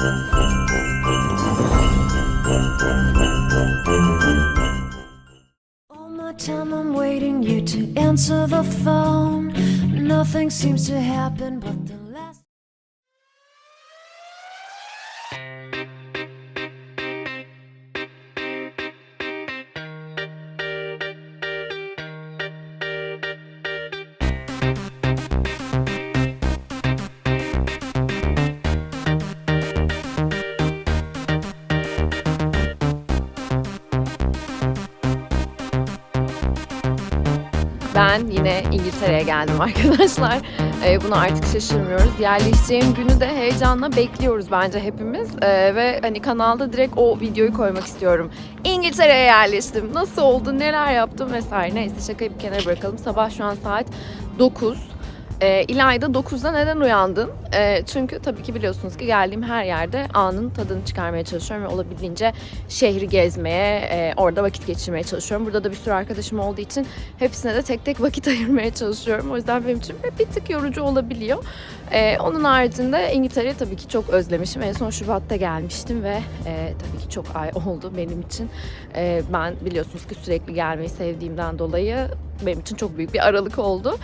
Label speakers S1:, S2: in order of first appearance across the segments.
S1: All my time I'm waiting you to answer the phone. Nothing seems to happen
S2: Ben yine İngiltere'ye geldim arkadaşlar. Ee, buna artık şaşırmıyoruz. Yerleşeceğim günü de heyecanla bekliyoruz bence hepimiz. Ee, ve hani kanalda direkt o videoyu koymak istiyorum. İngiltere'ye yerleştim. Nasıl oldu, neler yaptım vesaire. Neyse şakayı bir kenara bırakalım. Sabah şu an saat 9. E, İlayda 9'da neden uyandın? Ee, çünkü tabii ki biliyorsunuz ki geldiğim her yerde anın tadını çıkarmaya çalışıyorum ve olabildiğince şehri gezmeye, e, orada vakit geçirmeye çalışıyorum. Burada da bir sürü arkadaşım olduğu için hepsine de tek tek vakit ayırmaya çalışıyorum. O yüzden benim için bir tık yorucu olabiliyor. Ee, onun haricinde İngiltere'yi tabii ki çok özlemişim. En son Şubat'ta gelmiştim ve e, tabii ki çok ay oldu benim için. Ee, ben biliyorsunuz ki sürekli gelmeyi sevdiğimden dolayı benim için çok büyük bir aralık oldu.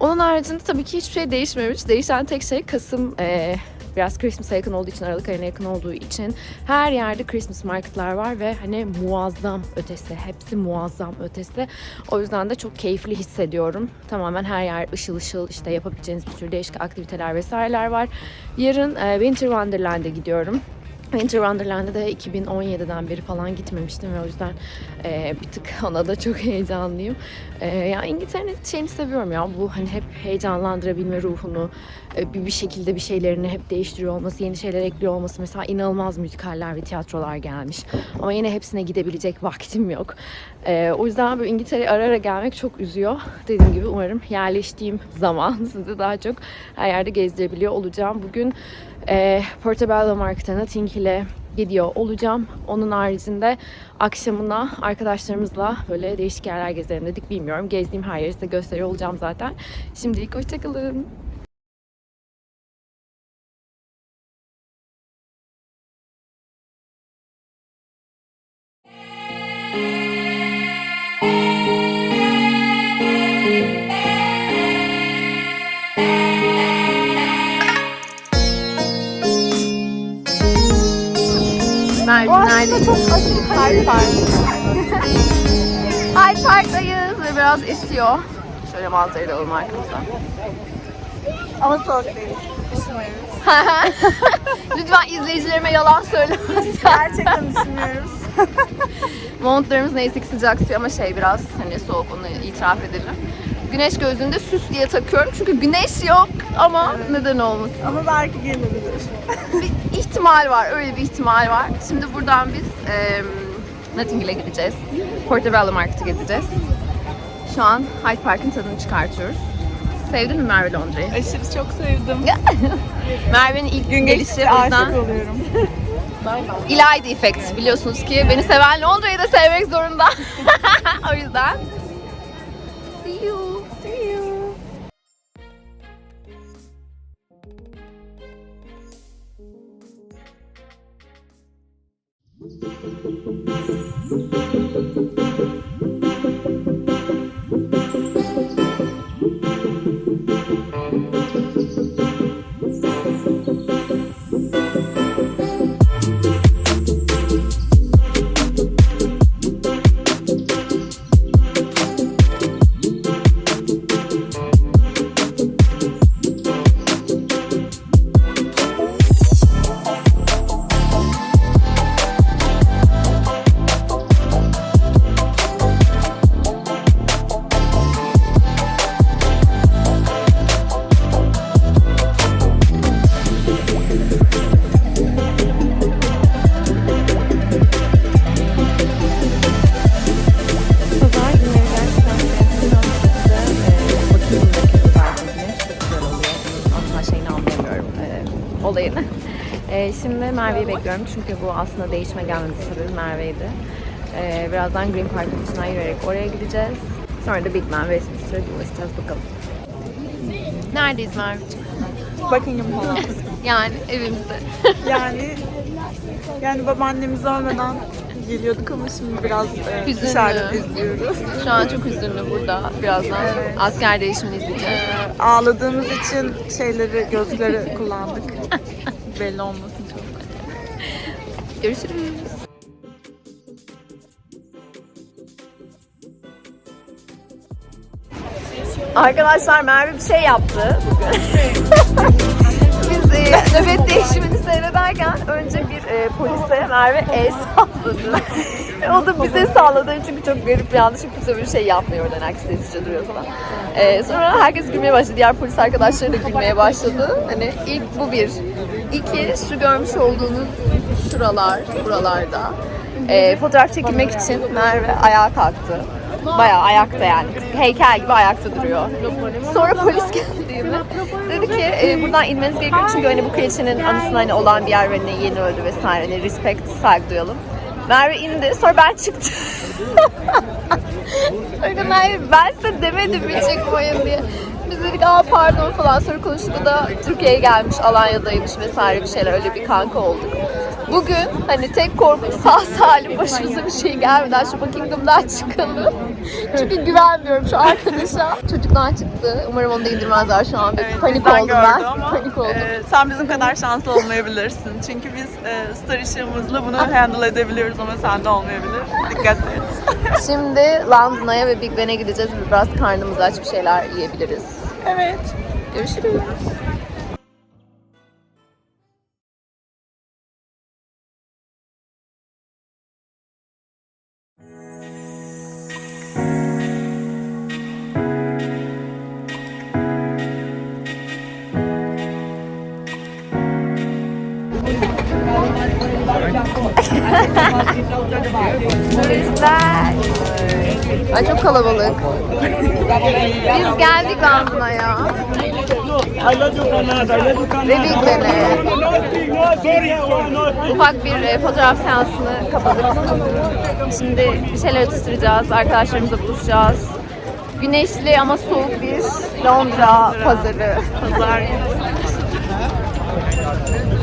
S2: Onun haricinde tabii ki hiçbir şey değişmemiş. Değişen tek şey Kasım e, biraz Christmas'a yakın olduğu için, Aralık ayına yakın olduğu için her yerde Christmas marketlar var ve hani muazzam ötesi. Hepsi muazzam ötesi. O yüzden de çok keyifli hissediyorum. Tamamen her yer ışıl ışıl işte yapabileceğiniz bir sürü değişik aktiviteler vesaireler var. Yarın e, Winter Wonderland'e gidiyorum. Winter Wonderland'e de 2017'den beri falan gitmemiştim ve o yüzden e, bir tık ona da çok heyecanlıyım. E, ya İngiltere'nin şeyini seviyorum ya bu hani hep heyecanlandırabilme ruhunu, bir, bir şekilde bir şeylerini hep değiştiriyor olması, yeni şeyler ekliyor olması. Mesela inanılmaz müzikaller ve tiyatrolar gelmiş. Ama yine hepsine gidebilecek vaktim yok. E, o yüzden böyle İngiltere'ye ara ara gelmek çok üzüyor. Dediğim gibi umarım yerleştiğim zaman sizi daha çok her yerde gezdirebiliyor olacağım. Bugün e, Portobello Market'a Notting Hill'e gidiyor olacağım. Onun haricinde akşamına arkadaşlarımızla böyle değişik yerler gezelim dedik. Bilmiyorum. Gezdiğim her yeri size gösteriyor olacağım zaten. Şimdilik hoşçakalın. Çok aşırı Park. Hyde Park'tayız ve biraz esiyor. Şöyle manzarayı da alalım arkamızdan.
S3: Ama soğuk değil.
S2: Lütfen izleyicilerime yalan söylemezsen.
S3: Gerçekten düşünmüyoruz.
S2: Montlarımız neyse ki sıcak tutuyor ama şey biraz hani soğuk onu itiraf edelim. Güneş gözlüğünü de süs diye takıyorum çünkü güneş yok ama neden olmasın.
S3: Ama belki gelebilir.
S2: bir ihtimal var, öyle bir ihtimal var. Şimdi buradan biz e, Notting Hill'e gideceğiz. Portobello Market'ı gezeceğiz. Şu an Hyde Park'ın tadını çıkartıyoruz. Sevdin mi Merve Londra'yı?
S3: Aşırı çok sevdim.
S2: Merve'nin ilk gün gelişi o
S3: aşık
S2: yüzden
S3: oluyorum.
S2: İlayda Effect biliyorsunuz ki beni seven Londra'yı da sevmek zorunda. o yüzden see you.
S3: See you.
S2: Pazar olayını. E, şimdi Merve'yi bekliyorum çünkü bu aslında değişme gelmedi sebebi Merve'ydi. E, birazdan Green Park'ın içinden yürüyerek oraya gideceğiz. Sonra da Big Ben Westminster'a dolaşacağız bakalım. Neredeyiz Merve'ciğim?
S3: Buckingham Palace.
S2: Yani evimizde.
S3: Yani yani babaannemiz ölmeden geliyorduk ama şimdi biraz e,
S2: Hüzünlü.
S3: dışarıda izliyoruz.
S2: Şu an çok üzünlü burada. Birazdan
S3: Evet.
S2: asker değişimini izleyeceğiz.
S3: E, ağladığımız için şeyleri, gözlükleri kullandık. Belli olmasın çok.
S2: Görüşürüz. Arkadaşlar Merve bir şey yaptı nöbet değişimini seyrederken önce bir e, polise Merve el salladı. O da bize salladı çünkü çok garip bir anda çünkü kimse böyle şey yapmıyor oradan herkes sessizce duruyor falan. E, sonra herkes gülmeye başladı. Diğer polis arkadaşları da gülmeye başladı. Hani ilk bu bir. İki, şu görmüş olduğunuz şuralar, buralarda e, fotoğraf çekilmek için Merve ayağa kalktı. Bayağı ayakta yani. Heykel gibi ayakta duruyor. Sonra polis geldiğinde dedi ki e, buradan inmeniz gerekiyor çünkü hani bu kraliçenin anısına hani olan bir yer ve hani yeni öldü vesaire. Hani respect, saygı duyalım. Merve indi. Sonra ben çıktım. Sonra Merve ben size demedim mi çıkmayın diye. Biz dedik aa pardon falan sonra konuştuk da Türkiye'ye gelmiş Alanya'daymış vesaire bir şeyler öyle bir kanka olduk. Bugün hani tek korkum sağ salim başımıza bir şey gelmeden şu Buckingham'dan çıkalım. Çünkü güvenmiyorum şu arkadaşa. Çocuktan çıktı. Umarım onu da indirmezler şu an.
S3: Evet,
S2: panik oldum ben.
S3: Ama,
S2: Panik oldum.
S3: e, sen bizim kadar şanslı olmayabilirsin. Çünkü biz e, star ışığımızla bunu handle edebiliyoruz ama sende olmayabilir. Dikkat et.
S2: Şimdi London'a ve Big Ben'e gideceğiz. Biraz karnımız aç bir şeyler yiyebiliriz.
S3: evet.
S2: Görüşürüz. Turistler. Ay çok kalabalık. Biz geldik London'a ya. Ve Big Ben'e.
S4: Nothing, no, sorry, no, nothing.
S2: Ufak bir e, fotoğraf seansını kapadık. Şimdi bir şeyler atıştıracağız. Arkadaşlarımızla buluşacağız. Güneşli ama soğuk bir Londra pazarı.
S3: Pazar.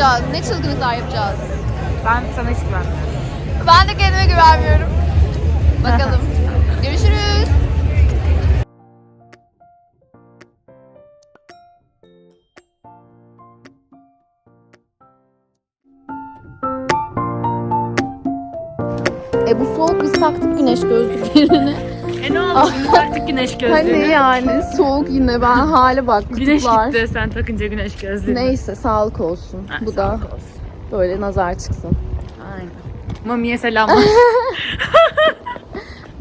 S2: yapacağız? Ne çılgınlıklar yapacağız?
S3: Ben sana hiç güvenmiyorum.
S2: Ben de kendime güvenmiyorum. Bakalım. Görüşürüz. E bu soğuk biz taktık güneş gözlüklerini.
S5: E ne oldu? Taktık güneş gözlüğünü.
S2: Hani yani soğuk yine ben hale bak
S5: Güneş
S2: kutular.
S5: gitti sen takınca güneş gözlüğünü.
S2: Neyse sağlık olsun.
S5: Ha,
S2: bu da
S5: sağlık olsun.
S2: böyle nazar çıksın.
S5: Aynen. Mamiye selamlar.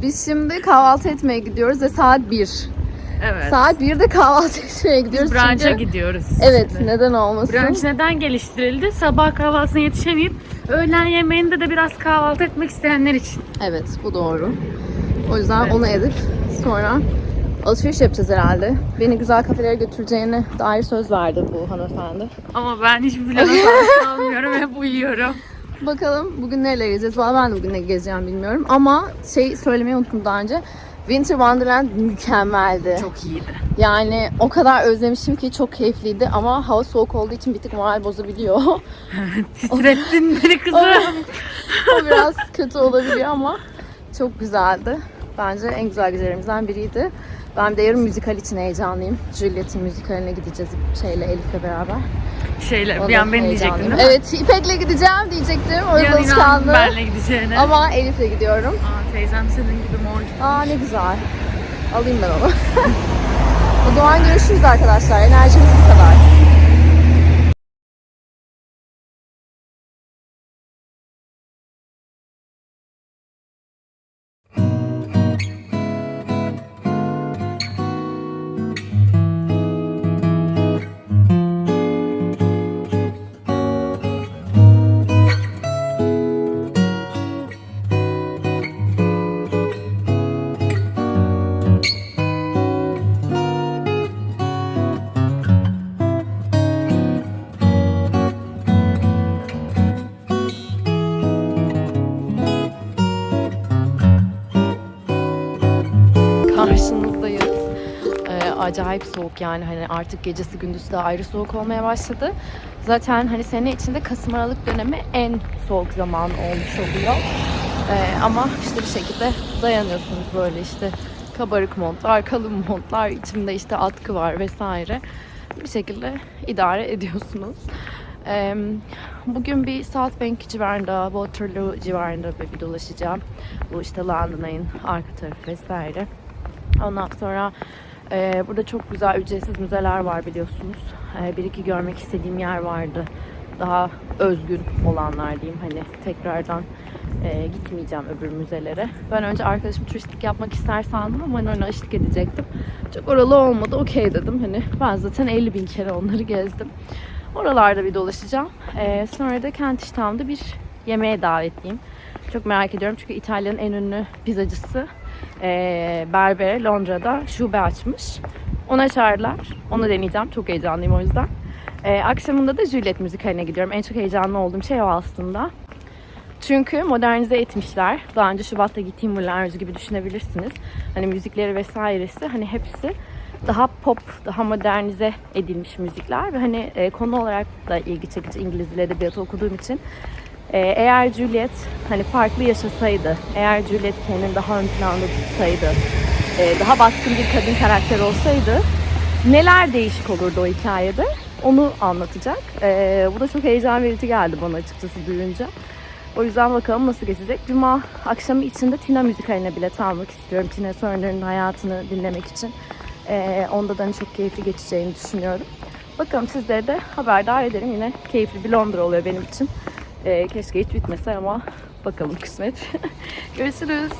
S2: Biz şimdi kahvaltı etmeye gidiyoruz ve saat 1.
S5: evet.
S2: Saat 1'de kahvaltı etmeye gidiyoruz
S5: Biz brunch'a
S2: çünkü...
S5: gidiyoruz.
S2: Evet
S5: şimdi.
S2: neden olmasın?
S5: Brunch neden geliştirildi? Sabah kahvaltısına yetişemeyip öğlen yemeğinde de biraz kahvaltı etmek isteyenler için.
S2: Evet bu doğru. O yüzden
S5: Evet.
S2: onu edip sonra alışveriş yapacağız herhalde. Beni güzel kafelere götüreceğine dair söz verdi bu hanımefendi.
S5: Ama ben hiçbir plana sahip kalmıyorum. Hep uyuyorum.
S2: Bakalım bugün nerelere gezeceğiz? Valla ben de bugün ne gezeceğim bilmiyorum. Ama şey söylemeyi unuttum daha önce. Winter Wonderland mükemmeldi.
S5: Çok iyiydi.
S2: Yani o kadar özlemişim ki çok keyifliydi ama hava soğuk olduğu için bir tık moral bozabiliyor.
S5: Titrettin beni kızım.
S2: o biraz kötü olabiliyor ama çok güzeldi. Bence en güzel gecelerimizden biriydi. Ben de yarın müzikal için heyecanlıyım. Juliet'in müzikaline gideceğiz şeyle Elif'le beraber.
S5: Şeyle
S2: O
S5: bir an beni diyecektin değil mi?
S2: Evet İpek'le gideceğim diyecektim. O yüzden alışkanlığı.
S5: benle gideceğine.
S2: Ama Elif'le gidiyorum.
S5: Aa, teyzem senin gibi mor.
S2: Aa ne güzel. Alayım ben onu. o zaman görüşürüz arkadaşlar. Enerjimiz bu kadar. Acayip soğuk yani hani artık gecesi gündüzü de ayrı soğuk olmaya başladı. Zaten hani sene içinde Kasım Aralık dönemi en soğuk zaman olmuş oluyor. Ee, ama işte bir şekilde dayanıyorsunuz böyle işte kabarık montlar, kalın montlar, içimde işte atkı var vesaire. Bir şekilde idare ediyorsunuz. Ee, bugün bir South Bank civarında, Waterloo civarında bir, dolaşacağım. Bu işte London arka tarafı vesaire. Ondan sonra e, burada çok güzel ücretsiz müzeler var biliyorsunuz. E, bir iki görmek istediğim yer vardı. Daha özgün olanlar diyeyim. Hani tekrardan e, gitmeyeceğim öbür müzelere. Ben önce arkadaşım turistlik yapmak ister sandım ama hani ona eşlik edecektim. Çok oralı olmadı. Okey dedim. Hani ben zaten 50 bin kere onları gezdim. Oralarda bir dolaşacağım. E, sonra da Kentish Town'da bir yemeğe davetliyim. Çok merak ediyorum çünkü İtalya'nın en ünlü pizzacısı e, Berbere Londra'da şube açmış. Ona çağırdılar. Onu deneyeceğim. Çok heyecanlıyım o yüzden. E, akşamında da Juliet müzikaline gidiyorum. En çok heyecanlı olduğum şey o aslında. Çünkü modernize etmişler. Daha önce Şubat'ta gittiğim Moulin gibi düşünebilirsiniz. Hani müzikleri vesairesi hani hepsi daha pop, daha modernize edilmiş müzikler ve hani e, konu olarak da ilgi çekici İngiliz dil edebiyatı okuduğum için e, eğer Juliet hani farklı yaşasaydı, eğer Juliet kendini daha ön planda tutsaydı, e, daha baskın bir kadın karakter olsaydı neler değişik olurdu o hikayede? Onu anlatacak. E, bu da çok heyecan verici geldi bana açıkçası duyunca. O yüzden bakalım nasıl geçecek. Cuma akşamı içinde Tina müzikaline bilet almak istiyorum. Tina Turner'ın hayatını dinlemek için. Ee, onda da hani çok keyifli geçeceğini düşünüyorum. Bakalım sizlere de haberdar ederim. Yine keyifli bir Londra oluyor benim için. Ee, keşke hiç bitmese ama bakalım kısmet. Görüşürüz.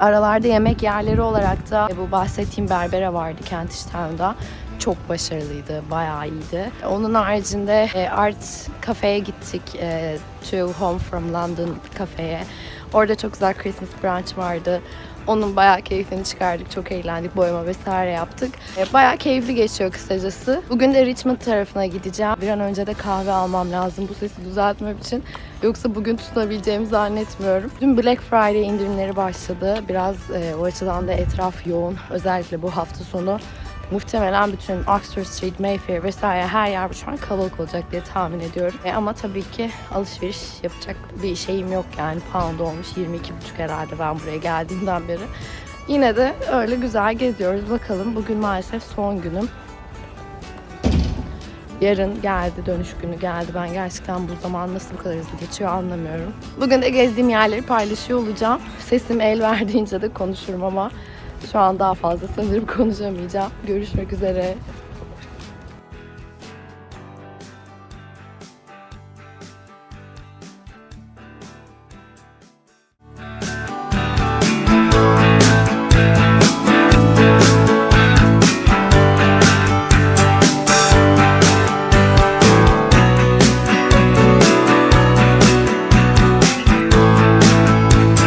S2: Aralarda yemek yerleri olarak da e, bu bahsettiğim berbere vardı Kentish Town'da. Çok başarılıydı, bayağı iyiydi. Onun haricinde e, Art Cafe'ye gittik. E, to Home from London kafeye. Orada çok güzel Christmas brunch vardı. Onun bayağı keyfini çıkardık. Çok eğlendik. Boyama vesaire yaptık. E, bayağı keyifli geçiyor kısacası. Bugün de Richmond tarafına gideceğim. Bir an önce de kahve almam lazım bu sesi düzeltmem için. Yoksa bugün tutunabileceğimi zannetmiyorum. Dün Black Friday indirimleri başladı. Biraz e, o açıdan da etraf yoğun. Özellikle bu hafta sonu muhtemelen bütün Oxford Street, Mayfair vesaire her yer şu an kalabalık olacak diye tahmin ediyorum. E, ama tabii ki alışveriş yapacak bir şeyim yok yani. Pound olmuş 22,5 herhalde ben buraya geldiğimden beri. Yine de öyle güzel geziyoruz. Bakalım bugün maalesef son günüm. Yarın geldi, dönüş günü geldi. Ben gerçekten bu zaman nasıl bu kadar hızlı geçiyor anlamıyorum. Bugün de gezdiğim yerleri paylaşıyor olacağım. Sesim el verdiğince de konuşurum ama şu an daha fazla sanırım konuşamayacağım. Görüşmek üzere.